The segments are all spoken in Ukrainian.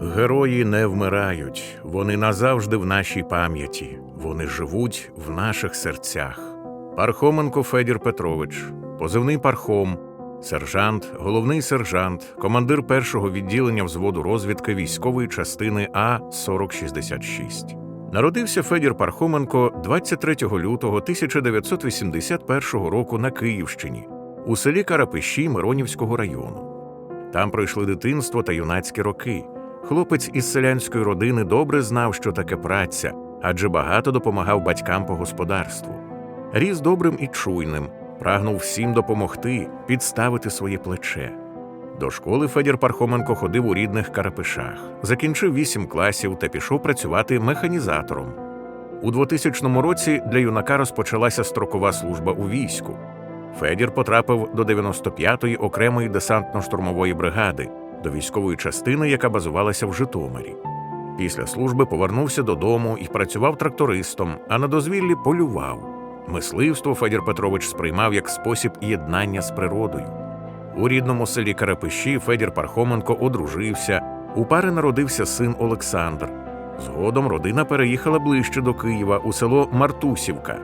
Герої не вмирають, вони назавжди в нашій пам'яті, вони живуть в наших серцях. Пархоменко Федір Петрович, позивний пархом, сержант, головний сержант, командир першого відділення взводу розвідки військової частини А 4066. Народився Федір Пархоменко 23 лютого 1981 року на Київщині у селі Карапищі Миронівського району. Там пройшли дитинство та юнацькі роки. Хлопець із селянської родини добре знав, що таке праця, адже багато допомагав батькам по господарству. Ріс добрим і чуйним, прагнув всім допомогти, підставити своє плече. До школи Федір Пархоменко ходив у рідних Карапишах, закінчив вісім класів та пішов працювати механізатором. У 2000 році для юнака розпочалася строкова служба у війську. Федір потрапив до 95-ї окремої десантно-штурмової бригади, до військової частини, яка базувалася в Житомирі. Після служби повернувся додому і працював трактористом, а на дозвіллі полював. Мисливство Федір Петрович сприймав як спосіб єднання з природою. У рідному селі Карапищі Федір Пархоменко одружився. У пари народився син Олександр. Згодом родина переїхала ближче до Києва у село Мартусівка.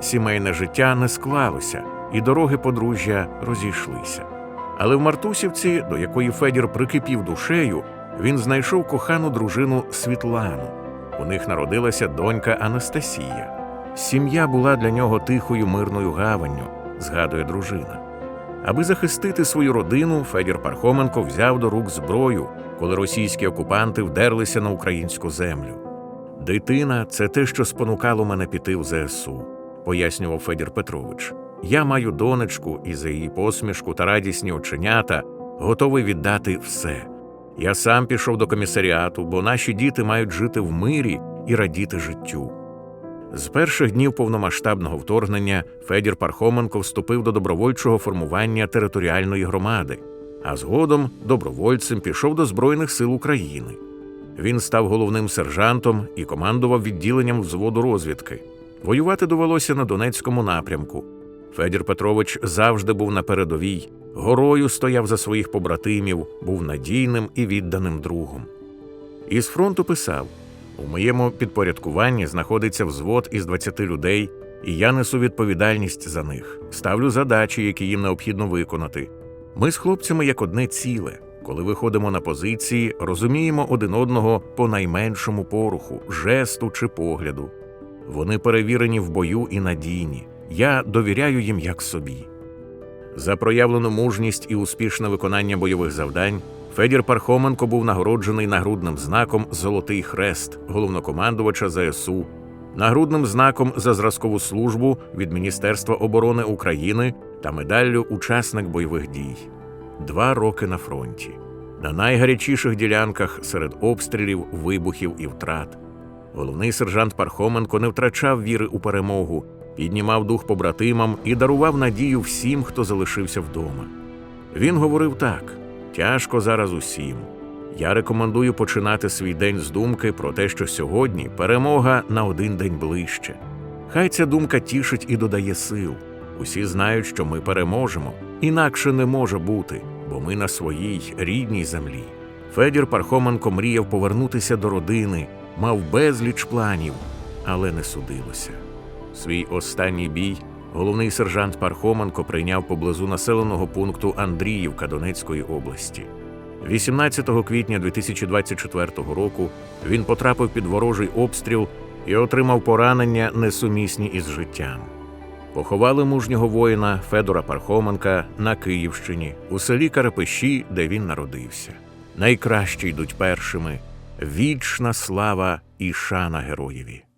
Сімейне життя не склалося, і дороги подружжя розійшлися. Але в Мартусівці, до якої Федір прикипів душею, він знайшов кохану дружину Світлану. У них народилася донька Анастасія. Сім'я була для нього тихою мирною гаванню, згадує дружина. Аби захистити свою родину, Федір Пархоменко взяв до рук зброю, коли російські окупанти вдерлися на українську землю. Дитина це те, що спонукало мене піти в ЗСУ, пояснював Федір Петрович. Я маю донечку і за її посмішку та радісні оченята готовий віддати все. Я сам пішов до комісаріату, бо наші діти мають жити в мирі і радіти життю. З перших днів повномасштабного вторгнення Федір Пархоменко вступив до добровольчого формування територіальної громади, а згодом добровольцем пішов до Збройних сил України. Він став головним сержантом і командував відділенням взводу розвідки. Воювати довелося на Донецькому напрямку. Федір Петрович завжди був на передовій, горою стояв за своїх побратимів, був надійним і відданим другом. Із фронту писав: у моєму підпорядкуванні знаходиться взвод із 20 людей, і я несу відповідальність за них, ставлю задачі, які їм необхідно виконати. Ми з хлопцями як одне ціле. Коли виходимо на позиції, розуміємо один одного по найменшому поруху, жесту чи погляду. Вони перевірені в бою і надійні. Я довіряю їм як собі. За проявлену мужність і успішне виконання бойових завдань Федір Пархоменко був нагороджений нагрудним знаком Золотий Хрест головнокомандувача ЗСУ, нагрудним знаком за зразкову службу від Міністерства оборони України та медаллю Учасник бойових дій. Два роки на фронті. На найгарячіших ділянках серед обстрілів, вибухів і втрат. Головний сержант Пархоменко не втрачав віри у перемогу, піднімав дух побратимам і дарував надію всім, хто залишився вдома. Він говорив так: тяжко зараз усім. Я рекомендую починати свій день з думки про те, що сьогодні перемога на один день ближче. Хай ця думка тішить і додає сил. Усі знають, що ми переможемо, інакше не може бути, бо ми на своїй рідній землі. Федір Пархоменко мріяв повернутися до родини, мав безліч планів, але не судилося. Свій останній бій головний сержант Пархоменко прийняв поблизу населеного пункту Андріївка Донецької області. 18 квітня 2024 року він потрапив під ворожий обстріл і отримав поранення, несумісні із життям. Поховали мужнього воїна Федора Пархоменка на Київщині, у селі Карапищі, де він народився. Найкращі йдуть першими. Вічна слава і шана героєві.